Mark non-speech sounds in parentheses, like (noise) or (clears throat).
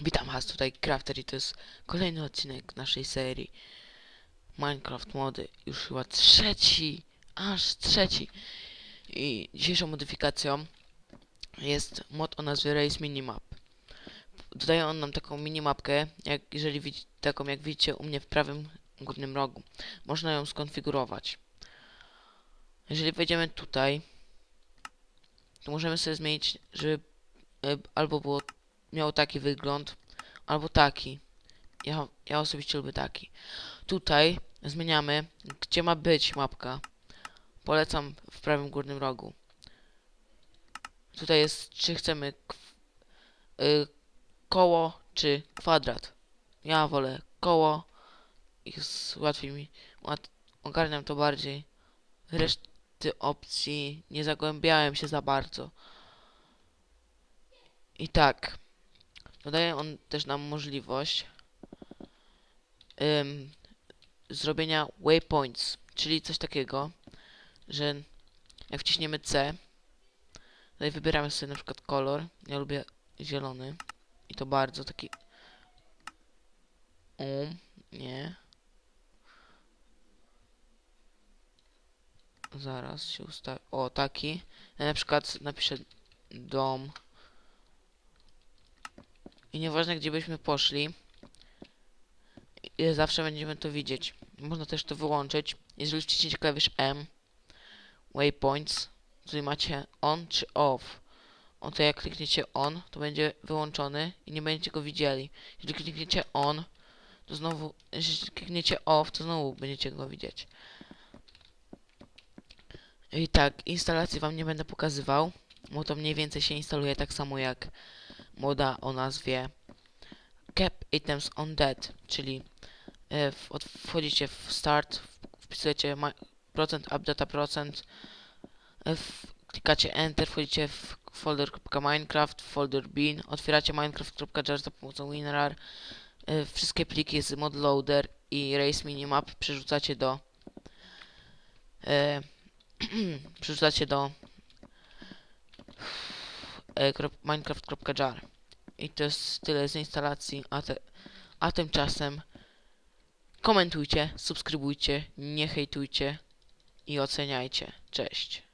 Witam was, tutaj Crafter i to jest kolejny odcinek naszej serii Minecraft Mody, już chyba trzeci, aż trzeci. I dzisiejszą modyfikacją jest mod o nazwie Race Minimap. Dodaje on nam taką minimapkę, jak, jeżeli widzi, taką jak widzicie u mnie w prawym górnym rogu. Można ją skonfigurować. Jeżeli wejdziemy tutaj, to możemy sobie zmienić, żeby e, albo było miał taki wygląd, albo taki. Ja, ja osobiście lubię taki. Tutaj zmieniamy, gdzie ma być mapka. Polecam w prawym górnym rogu. Tutaj jest, czy chcemy y, koło, czy kwadrat. Ja wolę koło. Jest łatwiej mi, ogarniam to bardziej. Reszty opcji nie zagłębiałem się za bardzo. I tak. Dodaje on też nam możliwość ym, zrobienia waypoints, czyli coś takiego, że jak wciśniemy C, tutaj wybieramy sobie na przykład kolor, ja lubię zielony i to bardzo taki um, nie. Zaraz się ustawi, o taki, ja na przykład napiszę dom i nieważne gdzie byśmy poszli, i zawsze będziemy to widzieć. Można też to wyłączyć. Jeżeli wciśniecie klawisz M, waypoints, tutaj macie on czy off. O to jak klikniecie on, to będzie wyłączony i nie będziecie go widzieli. Jeżeli klikniecie on, to znowu, jeżeli klikniecie off, to znowu będziecie go widzieć. I tak, instalacji wam nie będę pokazywał, bo to mniej więcej się instaluje tak samo jak moda o nazwie Cap Items on Dead, czyli e, w, od, wchodzicie w start, wpisujecie procent updata procent, e, klikacie enter, wchodzicie w folder.minecraft, folder bin, otwieracie minecraft.jar za pomocą WinRAR, e, wszystkie pliki z modloader i race minimap przerzucacie do e, (clears throat) przerzucacie do minecraft.jar i to jest tyle z instalacji, a, te, a tymczasem komentujcie, subskrybujcie, nie hejtujcie i oceniajcie. Cześć.